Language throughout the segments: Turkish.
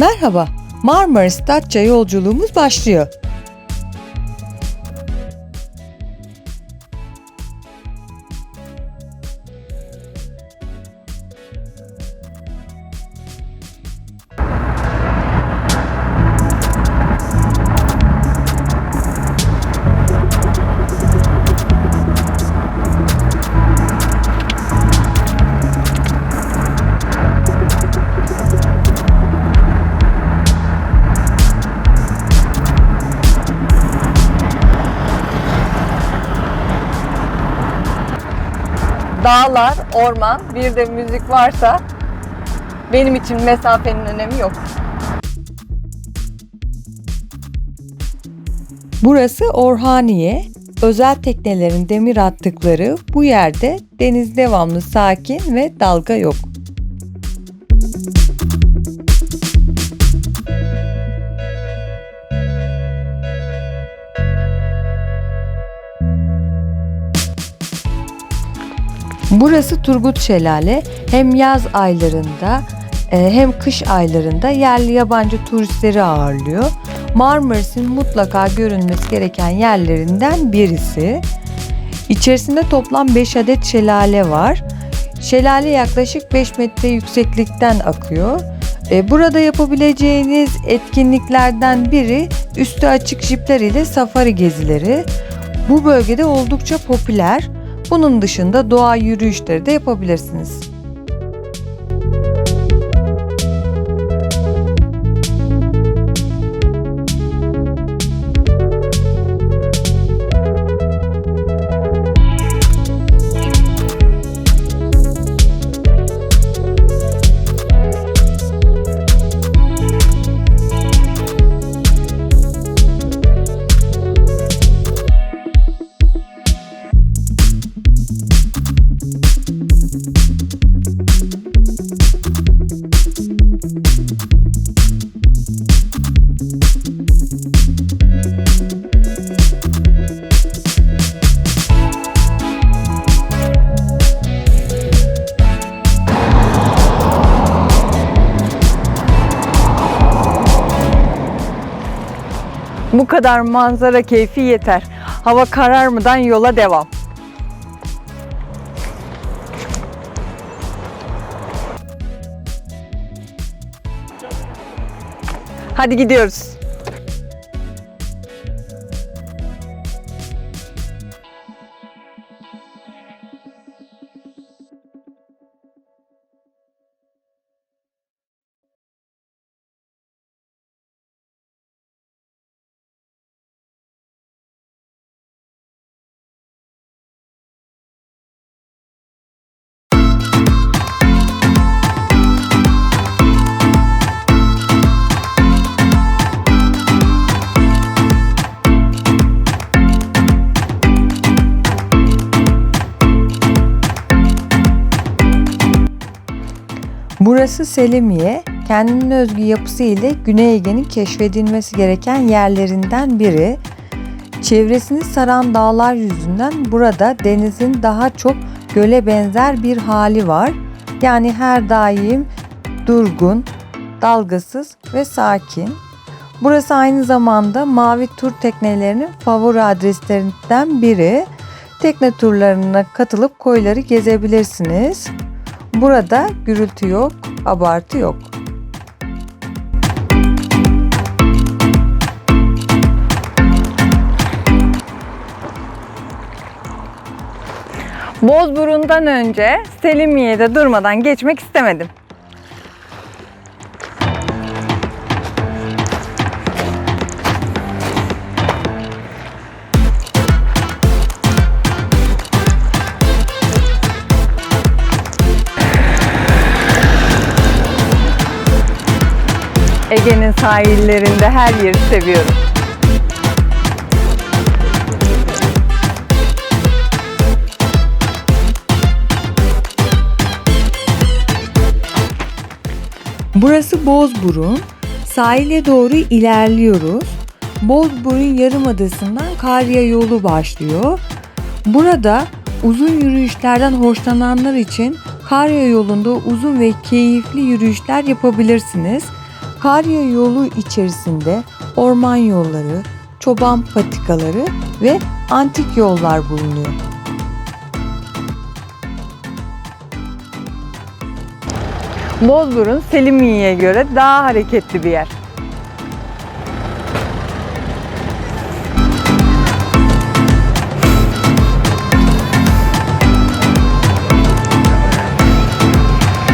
Merhaba, Marmaris Datça yolculuğumuz başlıyor. Orman, bir de müzik varsa benim için mesafenin önemi yok. Burası Orhaniye. Özel teknelerin demir attıkları bu yerde deniz devamlı sakin ve dalga yok. Burası Turgut Şelale. Hem yaz aylarında e, hem kış aylarında yerli yabancı turistleri ağırlıyor. Marmaris'in mutlaka görünmesi gereken yerlerinden birisi. İçerisinde toplam 5 adet şelale var. Şelale yaklaşık 5 metre yükseklikten akıyor. E, Burada yapabileceğiniz etkinliklerden biri üstü açık jipler ile safari gezileri. Bu bölgede oldukça popüler. Bunun dışında doğa yürüyüşleri de yapabilirsiniz. Kadar manzara keyfi yeter. Hava kararmadan yola devam. Hadi gidiyoruz. Burası Selimiye. Kendine özgü yapısı ile Güney Ege'nin keşfedilmesi gereken yerlerinden biri. Çevresini saran dağlar yüzünden burada denizin daha çok göle benzer bir hali var. Yani her daim durgun, dalgasız ve sakin. Burası aynı zamanda mavi tur teknelerinin favori adreslerinden biri. Tekne turlarına katılıp koyları gezebilirsiniz. Burada gürültü yok, abartı yok. Bozburun'dan önce Selimiye'de durmadan geçmek istemedim. Ege'nin sahillerinde her yeri seviyorum. Burası Bozburun. Sahile doğru ilerliyoruz. Bozburun Yarımadası'ndan Karya yolu başlıyor. Burada uzun yürüyüşlerden hoşlananlar için Karya yolunda uzun ve keyifli yürüyüşler yapabilirsiniz. Karya yolu içerisinde orman yolları, çoban patikaları ve antik yollar bulunuyor. Bozburun Selimiye'ye göre daha hareketli bir yer.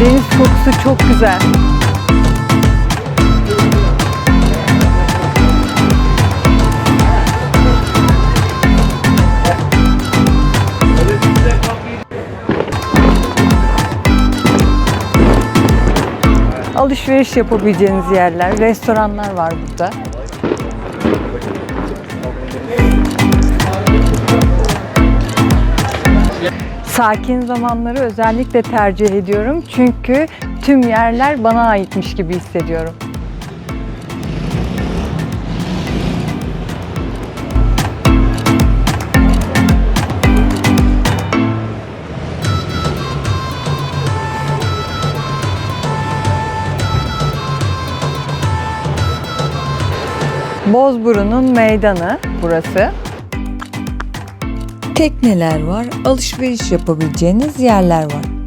Deniz kokusu çok güzel. Alışveriş yapabileceğiniz yerler, restoranlar var burada. Sakin zamanları özellikle tercih ediyorum çünkü tüm yerler bana aitmiş gibi hissediyorum. Bozburun'un meydanı burası. Tekneler var, alışveriş yapabileceğiniz yerler var.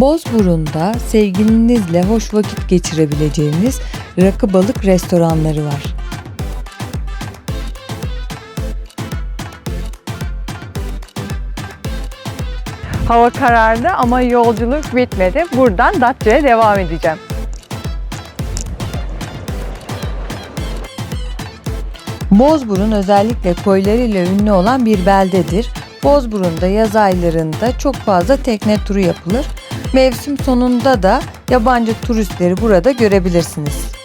Bozburun'da sevgilinizle hoş vakit geçirebileceğiniz rakı balık restoranları var. Hava karardı ama yolculuk bitmedi. Buradan Datça'ya devam edeceğim. Bozburun özellikle koylarıyla ünlü olan bir beldedir. Bozburun'da yaz aylarında çok fazla tekne turu yapılır. Mevsim sonunda da yabancı turistleri burada görebilirsiniz.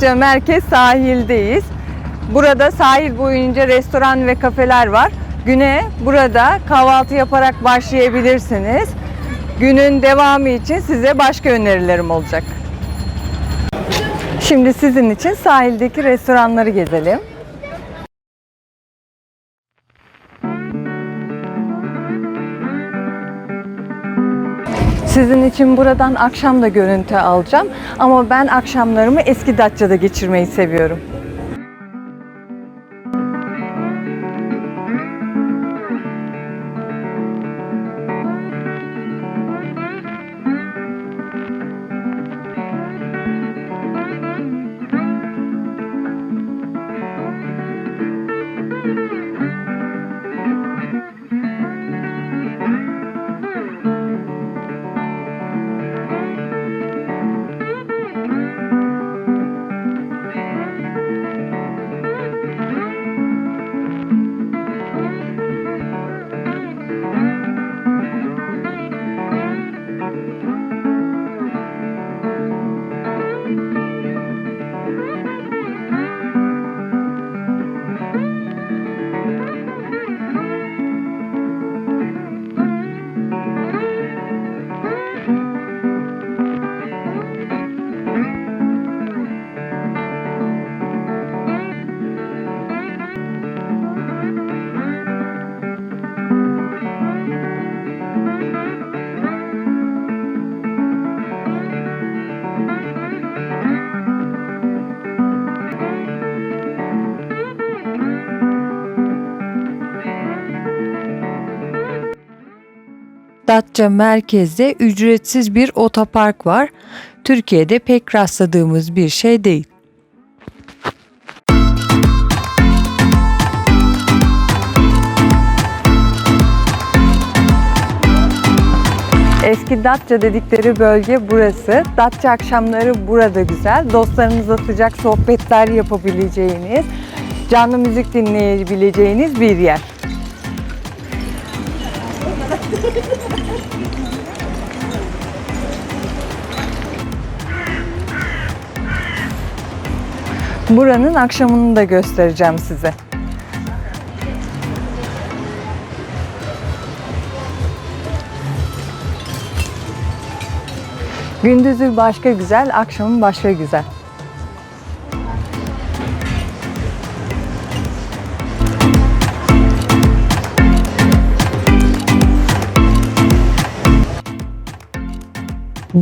Datça Merkez sahildeyiz. Burada sahil boyunca restoran ve kafeler var. Güne burada kahvaltı yaparak başlayabilirsiniz. Günün devamı için size başka önerilerim olacak. Şimdi sizin için sahildeki restoranları gezelim. Sizin için buradan akşam da görüntü alacağım ama ben akşamlarımı eski Datça'da geçirmeyi seviyorum. Datça merkezde ücretsiz bir otopark var. Türkiye'de pek rastladığımız bir şey değil. Eski Datça dedikleri bölge burası. Datça akşamları burada güzel. Dostlarınızla sıcak sohbetler yapabileceğiniz, canlı müzik dinleyebileceğiniz bir yer. Buranın akşamını da göstereceğim size. Gündüzü başka güzel, akşamın başka güzel.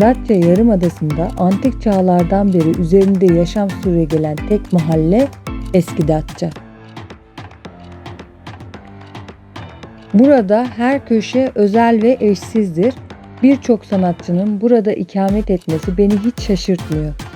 Datça Yarımadası'nda antik çağlardan beri üzerinde yaşam süregelen tek mahalle Eski Datça. Burada her köşe özel ve eşsizdir. Birçok sanatçının burada ikamet etmesi beni hiç şaşırtmıyor.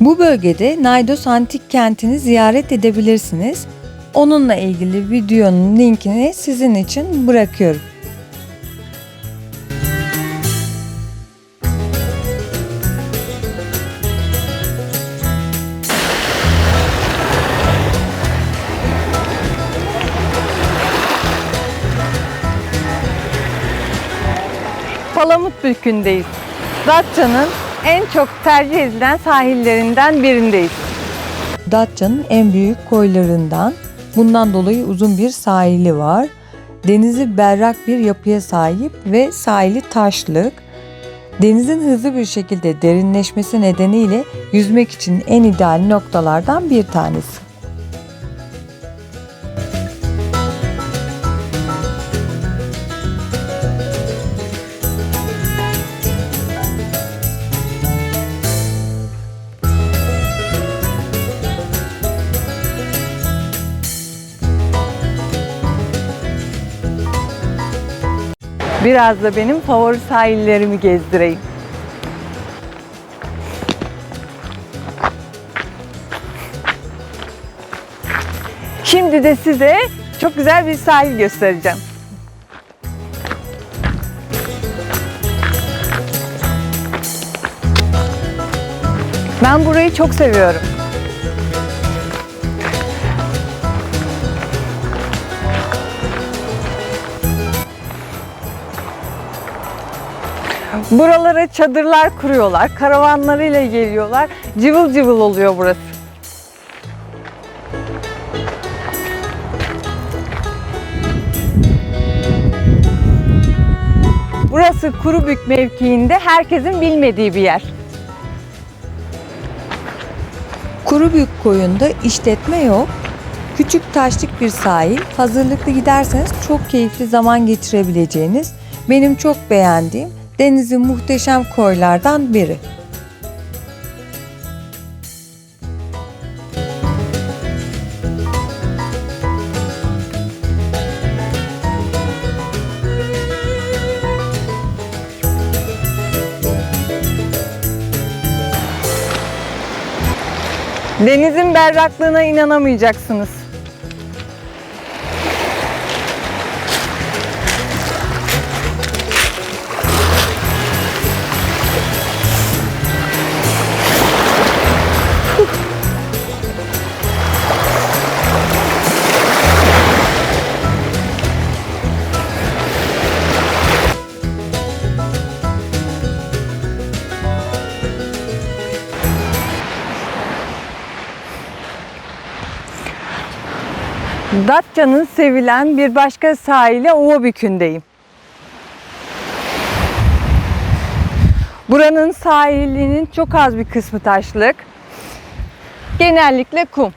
Bu bölgede Naidos Antik Kenti'ni ziyaret edebilirsiniz. Onunla ilgili videonun linkini sizin için bırakıyorum. Palamutbükü'ndeyiz. Datça'nın en çok tercih edilen sahillerinden birindeyiz. Datça'nın en büyük koylarından. Bundan dolayı uzun bir sahili var. Denizi berrak bir yapıya sahip ve sahili taşlık. Denizin hızlı bir şekilde derinleşmesi nedeniyle yüzmek için en ideal noktalardan bir tanesi. Biraz da benim favori sahillerimi gezdireyim. Şimdi de size çok güzel bir sahil göstereceğim. Ben burayı çok seviyorum. Buralara çadırlar kuruyorlar, karavanlarıyla geliyorlar. Cıvıl cıvıl oluyor burası. Burası Kurubük mevkiinde herkesin bilmediği bir yer. Kurubük koyunda işletme yok. Küçük taşlık bir sahil. Hazırlıklı giderseniz çok keyifli zaman geçirebileceğiniz, benim çok beğendiğim denizin muhteşem koylardan biri. Denizin berraklığına inanamayacaksınız. Datça'nın sevilen bir başka sahili Ovabükü'ndeyim. Buranın sahilinin çok az bir kısmı taşlık. Genellikle kum.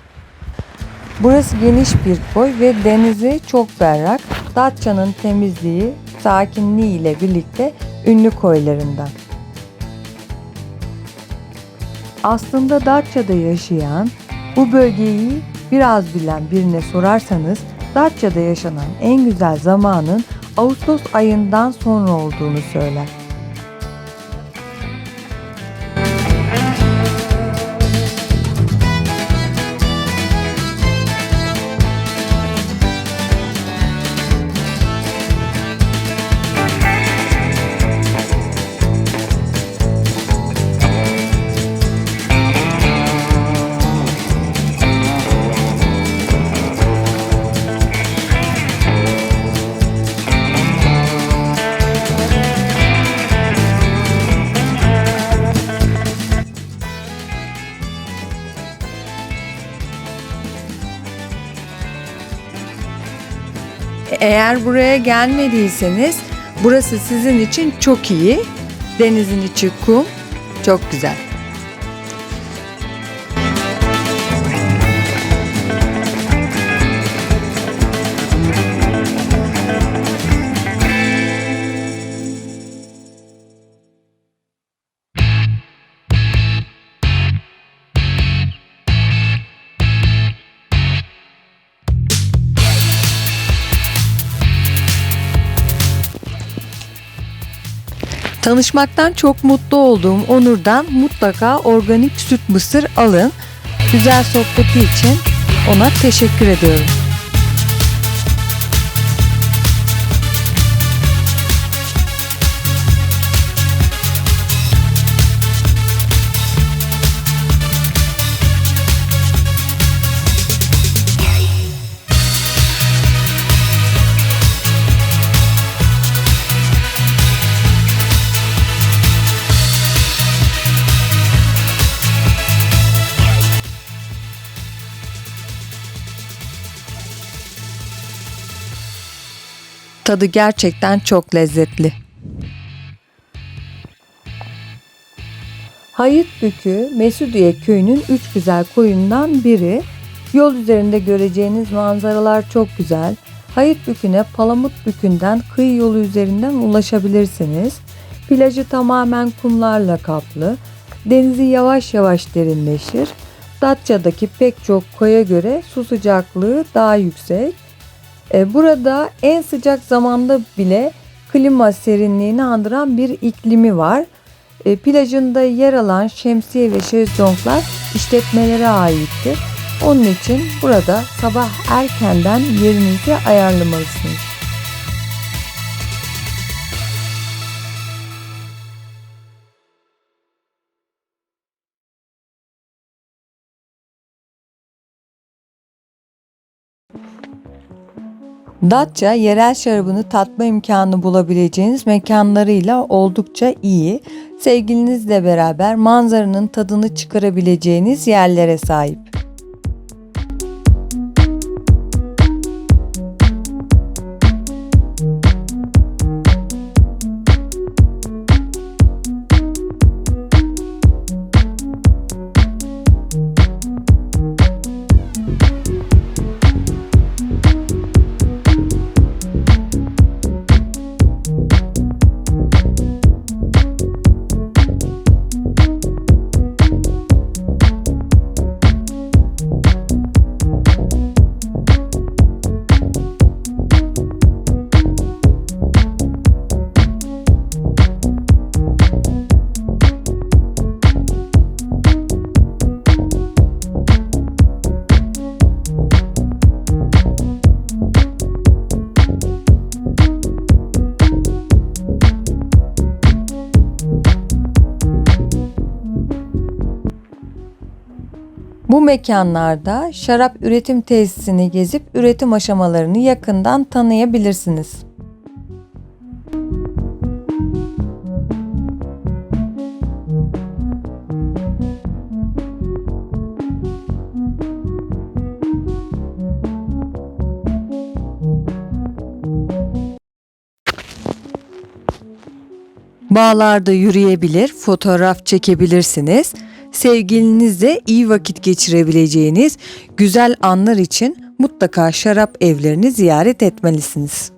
Burası geniş bir koy ve denizi çok berrak. Datça'nın temizliği, sakinliği ile birlikte ünlü koylarından. Aslında Datça'da yaşayan, bu bölgeyi biraz bilen birine sorarsanız Datça'da yaşanan en güzel zamanın Ağustos ayından sonra olduğunu söyler. Eğer buraya gelmediyseniz burası sizin için çok iyi. Denizin içi kum, çok güzel. Tanışmaktan çok mutlu olduğum Onur'dan mutlaka organik süt mısır alın. Güzel sohbeti için ona teşekkür ediyorum. Tadı gerçekten çok lezzetli. Hayıtbükü, Mesudiye köyünün üç güzel koyundan biri. Yol üzerinde göreceğiniz manzaralar çok güzel. Hayıtbükü'ne Palamutbükü'nden kıyı yolu üzerinden ulaşabilirsiniz. Plajı tamamen kumlarla kaplı. Denizi yavaş yavaş derinleşir. Datça'daki pek çok koya göre su sıcaklığı daha yüksek. E, Burada en sıcak zamanda bile klima serinliğini andıran bir iklimi var. E, Plajında yer alan şemsiye ve şezlonglar işletmelere aittir. Onun için burada sabah erkenden yerinizi ayarlamalısınız. Datça yerel şarabını tatma imkanı bulabileceğiniz mekanlarıyla oldukça iyi. Sevgilinizle beraber manzaranın tadını çıkarabileceğiniz yerlere sahip. Mekanlarda şarap üretim tesisini gezip üretim aşamalarını yakından tanıyabilirsiniz. Bağlarda yürüyebilir, fotoğraf çekebilirsiniz. Sevgilinizle iyi vakit geçirebileceğiniz güzel anlar için mutlaka şarap evlerini ziyaret etmelisiniz.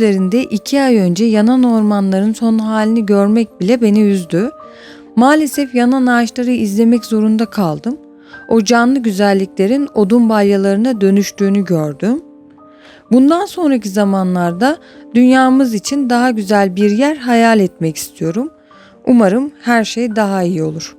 Üzerinde iki ay önce yanan ormanların son halini görmek bile beni üzdü. Maalesef yanan ağaçları izlemek zorunda kaldım. O canlı güzelliklerin odun balyalarına dönüştüğünü gördüm. Bundan sonraki zamanlarda dünyamız için daha güzel bir yer hayal etmek istiyorum. Umarım her şey daha iyi olur.